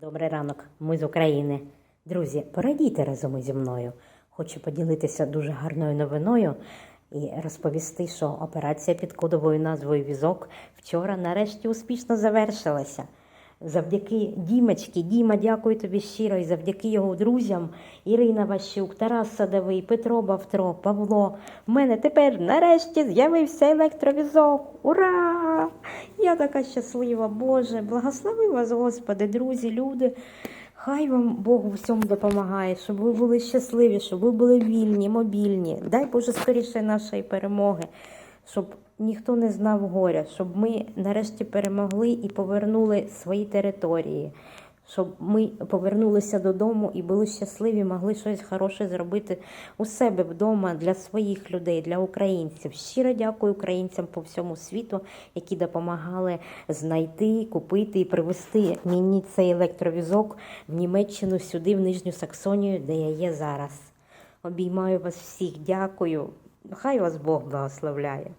Добрий ранок, ми з України. Друзі, порадійте разом зі мною. Хочу поділитися дуже гарною новиною і розповісти, що операція під кодовою назвою Візок вчора нарешті успішно завершилася. Завдяки Дімочці, Діма, дякую тобі щиро, і завдяки його друзям Ірина Ващук, Тарас Садовий, Петро Бавтро, Павло. В мене тепер нарешті з'явився електровізок. Ура! Я така щаслива, Боже, благослови вас, Господи, друзі, люди. Хай вам Бог у всьому допомагає, щоб ви були щасливі, щоб ви були вільні, мобільні. Дай Боже скоріше нашої перемоги, щоб ніхто не знав горя, щоб ми нарешті перемогли і повернули свої території, щоб ми повернулися додому і були щасливі, могли щось хороше зробити у себе вдома для своїх людей, для українців. Щиро дякую українцям по всьому світу, які допомагали знайти, купити і привезти мені цей електровізок в Німеччину сюди, в Нижню Саксонію, де я є зараз. Обіймаю вас всіх, дякую. Хай вас Бог благословляє.